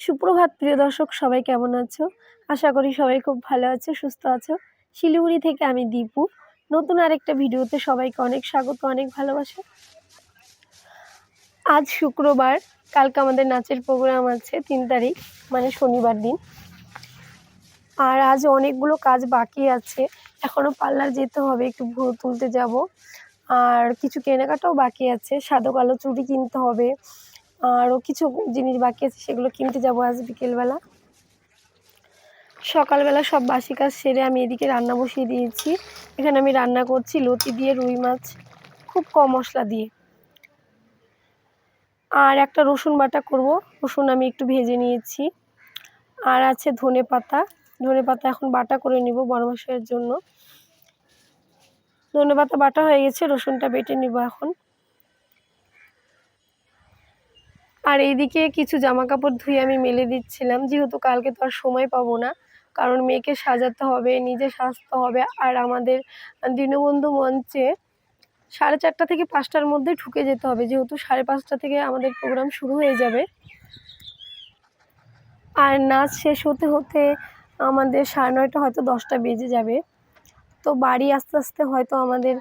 সুপ্রভাত, প্রিয় দর্শক, সবাই কেমন আছো? আশা করি সবাই খুব ভালো আছো, সুস্থ আছো। শিলিগুড়ি থেকে আমি দীপু। নতুন আরেকটা ভিডিওতে সবাইকে অনেক স্বাগত, অনেক ভালোবাসা। আজ শুক্রবার, কালকে আমাদের নাচের প্রোগ্রাম আছে, তিন তারিখ মানে শনিবার দিন। আর আজ অনেকগুলো কাজ বাকি আছে। এখনও পার্লার যেতে হবে, একটু ভুরু তুলতে যাব। আর কিছু কেনাকাটাও বাকি আছে সাদো কালো চুড়ি কিনতে হবে। আরও কিছু জিনিস বাকি আছে, সেগুলো কিনতে যাব আজ বিকেলবেলা। সকালবেলা সব বাসি কাজ সেরে আমি এদিকে রান্না বসিয়ে দিয়েছি। এখানে আমি রান্না করছি লতি দিয়ে রুই মাছ, খুব কম মশলা দিয়ে। আর একটা রসুন বাটা করব, রসুন আমি একটু ভেজে নিয়েছি। আর আছে ধনে পাতা ধনে পাতা এখন বাটা করে নিব মশাইয়ের জন্য। ধনে পাতা বাটা হয়ে গেছে, রসুনটা বেটে নিব এখন। আর এইদিকে কিছু জামা কাপড় ধুয়ে আমি মেলে দিচ্ছিলাম। যেহেতু কালকে তো আর সময় পাবো না, কারণ মেয়েকে সাজাতে হবে, নিজে সাজতে হবে। আর আমাদের দীনবন্ধু মঞ্চে সাড়ে চারটা থেকে পাঁচটার মধ্যে ঢুকে যেতে হবে, যেহেতু সাড়ে পাঁচটা থেকে আমাদের প্রোগ্রাম শুরু হয়ে যাবে। আর নাচ শেষ হতে হতে আমাদের সাড়ে নয়টা হয়তো দশটা বেজে যাবে। তো বাড়ি আস্তে আস্তে হয়তো আমাদের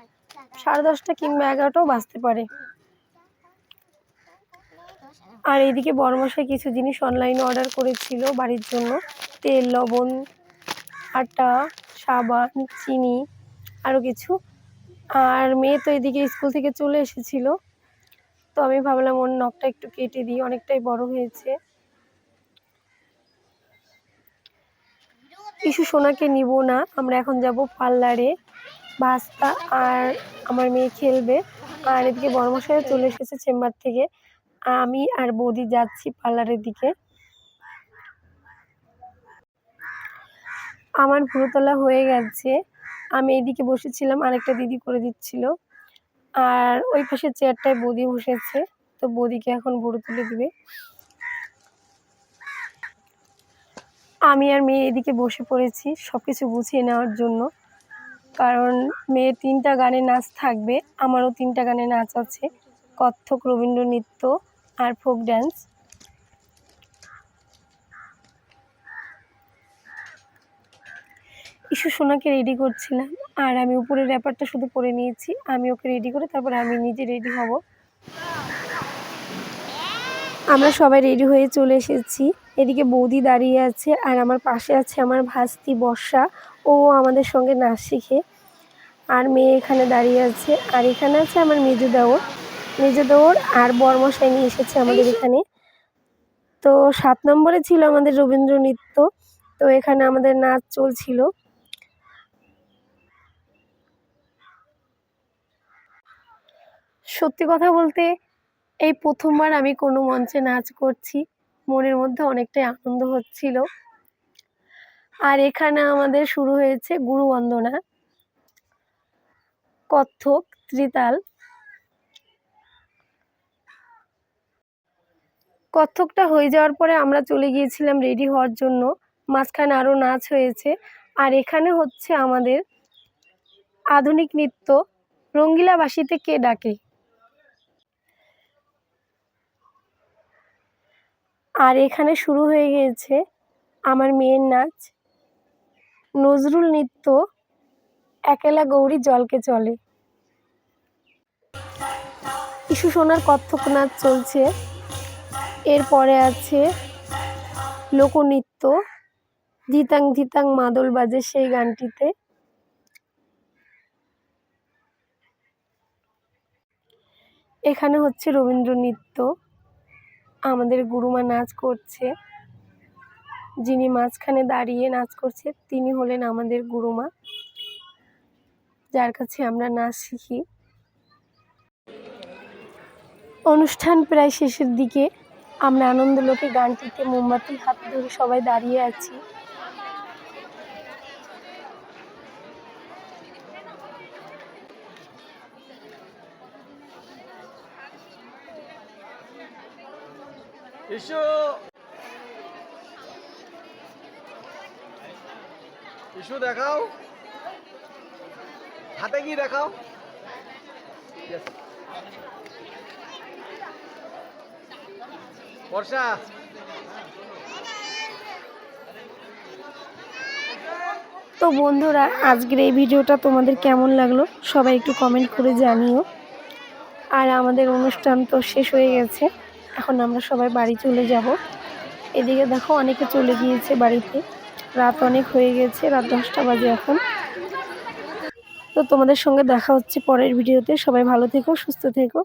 সাড়ে দশটা কিংবা এগারোটাও বাজতে পারে। আর এইদিকে বড়মশাই কিছু জিনিস অনলাইনে অর্ডার করেছিল বাড়ির জন্য। তেল, লবণ, আটা, সাবান, চিনি আরও কিছু। আর মেয়ে তো এদিকে স্কুল থেকে চলে এসেছিল। তো আমি ভাবলাম ওর নখটা একটু কেটে দিই, অনেকটাই বড় হয়েছে। কিছু সোনাকে নিব না, আমরা এখন যাব পার্লারে। বাস্তা আর আমার মেয়ে খেলবে। আর এদিকে বড়মশাইও চলে এসেছে চেম্বার থেকে। আমি আর বৌদি যাচ্ছি পার্লারের দিকে। আমার ভুরুতলা হয়ে গেছে। আমি এইদিকে বসেছিলাম, আরেকটা দিদি করে দিচ্ছিল। আর ওই পাশের চেয়ারটায় বৌদি বসেছে, তো বৌদিকে এখন ভুরু তুলে দিবে। আমি আর মেয়ে এদিকে বসে পড়েছি সব কিছু গুছিয়ে নেওয়ার জন্য। কারণ মেয়ের তিনটা গানে নাচ থাকবে, আমারও তিনটা গানে নাচ আছে। কত্থক রবীন্দ্র নৃত্য আর ফোক ড্যান্স ইস্যু সোনাকে রেডি করছিলাম, আর আমি উপরের র্যাপারটা শুধু পরে নিয়েছি। আমি ওকে রেডি করে তারপরে আমি নিজে রেডি হব। আমরা সবাই রেডি হয়ে চলে এসেছি। এদিকে বৌদি দাঁড়িয়ে আছে, আর আমার পাশে আছে আমার ভাস্তি বর্ষা। ও আমাদের সঙ্গে নাচ শিখে। আর মেয়ে এখানে দাঁড়িয়ে আছে, আর এখানে আছে আমার মেজু দেওর মেজু দেওর আর বরমশাই নিয়ে এসেছে আমাদের এখানে। তো সাত নম্বরে ছিল আমাদের রবীন্দ্র নৃত্য তো এখানে আমাদের নাচ চলছিল। সত্যি কথা বলতে এই প্রথমবার আমি কোনো মঞ্চে নাচ করছি। মনের মধ্যে অনেকটাই আনন্দ হচ্ছিল। আর এখানে আমাদের শুরু হয়েছে গুরুবন্দনা কত্থক ত্রিতাল কত্থকটা হয়ে যাওয়ার পরে আমরা চলে গিয়েছিলাম রেডি হওয়ার জন্য। মাঝখানে আরও নাচ হয়েছে। আর এখানে হচ্ছে আমাদের আধুনিক নৃত্য রঙ্গিলাবাসীতে কে ডাকে? আর এখানে শুরু হয়ে গিয়েছে আমার মেয়ের নাচ। নজরুল নৃত্য একেলা গৌরী জলকে চলে। ইস্যু সোনার কত্থক নাচ চলছে। এরপরে আছে লোকনৃত্য। ধিতাং ধিতাং মাদল বাজে সেই গানটিতে। এখানে হচ্ছে রবীন্দ্র নৃত্য। আমাদের গুরুমা নাচ করছে। যিনি মাঝখানে দাঁড়িয়ে নাচ করছে, তিনি হলেন আমাদের গুরুমা। যার কাছে আমরা নাচ শিখি। অনুষ্ঠান প্রায় শেষের দিকে। আমরা আনন্দ আনন্দলোকে গানটিতে মোমবাতি হাত ধরে সবাই দাঁড়িয়ে আছি। ইস্যু দেখাও। হাতে কি দেখাও? বর্ষা। তো বন্ধুরা, আজকের এই ভিডিওটা তোমাদের কেমন লাগল সবাই একটু কমেন্ট করে জানিও। আর আমাদের অনুষ্ঠান তো শেষ হয়ে গেছে, এখন আমরা সবাই বাড়ি চলে যাব। এদিকে দেখো, অনেকে চলে গিয়েছে বাড়িতে। রাত অনেক হয়ে গেছে, রাত দশটা বাজে এখন। তো তোমাদের সঙ্গে দেখা হচ্ছে পরের ভিডিওতে। সবাই ভালো থেকো, সুস্থ থেকো।